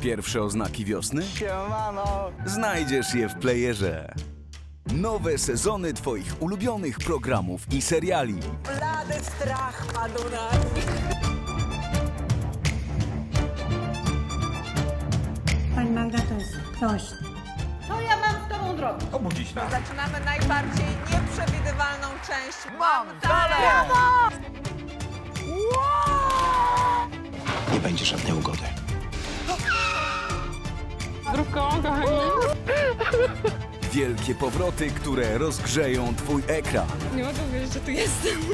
Pierwsze oznaki wiosny? Siemano! Znajdziesz je w playerze. Nowe sezony Twoich ulubionych programów i seriali. Blady strach padł na... Pani Magda to jest prośba. Co ja mam z tobą zrobić? Obudzić nas. Zaczynamy najbardziej nieprzewidywalną część. Mam Nie będzie żadnej ugody. Wielkie powroty, które rozgrzeją Twój ekran.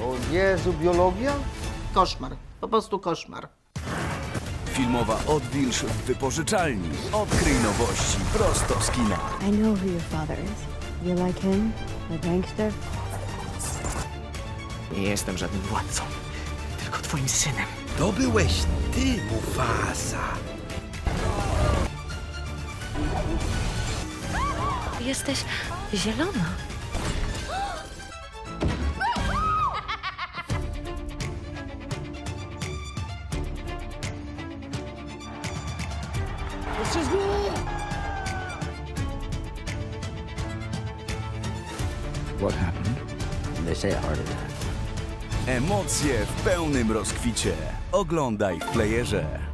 O Jezu, biologia? Koszmar. Po prostu koszmar. Filmowa odwilż w wypożyczalni. Odkryj nowości prosto z kina. I know who your father is. You like him? The gangster? Nie jestem żadnym władcą, tylko twoim synem. To byłeś ty, Mufasa. Jesteś zielona. What happened? They say a heart attack. Emocje w pełnym rozkwicie. Oglądaj w playerze.